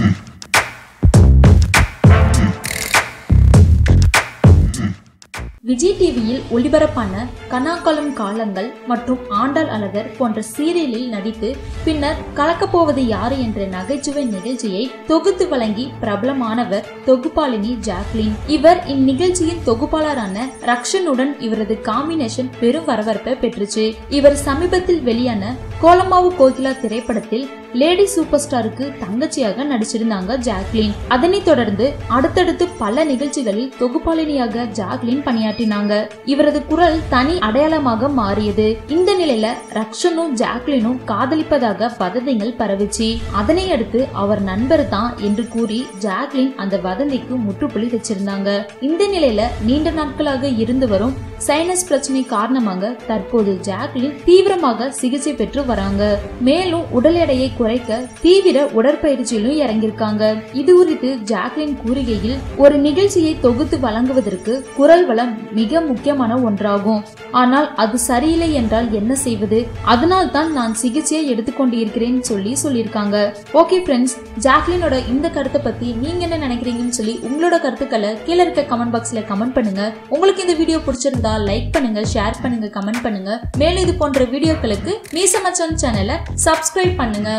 Listen. Vijay டிவியில் ஒளிபரப்பான கனாக்காலம் காலங்கள் மற்றும் ஆண்டாள் அழகர் போன்ற சீரியலில் நடித்து பின்னர் கலக்கப்போவது யாரு என்ற நகைச்சுவை நிகழ்ச்சியை தொகுத்து வழங்கி பிரபலமானவர் தொகுப்பாளினி ஜாக்லின். இவர் இந்நிகழ்ச்சியின் தொகுப்பாளரான ரக்ஷனுடன் இவரது காம்பினேஷன் பெரும் வரவேற்பை பெற்றுச்சு. இவர் சமீபத்தில் வெளியான கோலமாவு கோகிலா திரைப்படத்தில் லேடி சூப்பர் ஸ்டாருக்கு தங்கச்சியாக நடிச்சிருந்தாங்க ஜாக்லின். அதனைத் தொடர்ந்து அடுத்தடுத்து பல நிகழ்ச்சிகளில் தொகுப்பாளினியாக ஜாக்லின் பணியாற்றினாங்க இவரது குரல் தனி அடையாளமாக மாறியது. இந்த நிலையில ரக்ஷனும் ஜாக்லினும் காதலிப்பதாக வதந்திகள் பரவிச்சு. அதனை அடுத்து அவர் நண்பர் தான் என்று கூறி ஜாக்லின் அந்த வதந்திக்கு முற்றுப்புள்ளி வச்சிருந்தாங்க. இந்த நிலையில நீண்ட நாட்களாக இருந்து வரும் சைனஸ் பிரச்சனை காரணமாக தற்போது ஜாக்லின் தீவிரமாக சிகிச்சை பெற்று வராங்க. மேலும் உடல் எடையை குறைக்க தீவிர உடற்பயிற்சியிலும் இறங்கியிருக்காங்க. இது குறித்து ஜாக்லின் கூறுகையில் ஒரு நிகழ்ச்சியை தொகுத்து வழங்குவதற்கு குரல் வளம் மிக முக்கியமான ஒன்றாகும். ஆனால் அது சரியில்லை என்றால் என்ன செய்வது? அதனால் தான் நான் சிகிச்சையை எடுத்துக்கொண்டு இருக்கிறேன்னு சொல்லி சொல்லியிருக்காங்க. ஓகே ஃப்ரெண்ட்ஸ் ஜாக்லினோட இந்த கருத்தை பத்தி நீங்க என்ன நினைக்கிறீங்கன்னு சொல்லி உங்களோட கருத்துக்களை கீழே இருக்க கமெண்ட் பாக்ஸ்ல கமெண்ட் பண்ணுங்க. உங்களுக்கு இந்த வீடியோ பிடிச்சிருந்தா பிடிச்சிருந்தா லைக் பண்ணுங்க ஷேர் பண்ணுங்க கமெண்ட் பண்ணுங்க. மேலும் இது போன்ற வீடியோக்களுக்கு மீசமச்சான் சேனலை சப்ஸ்கிரைப் பண்ணுங்க.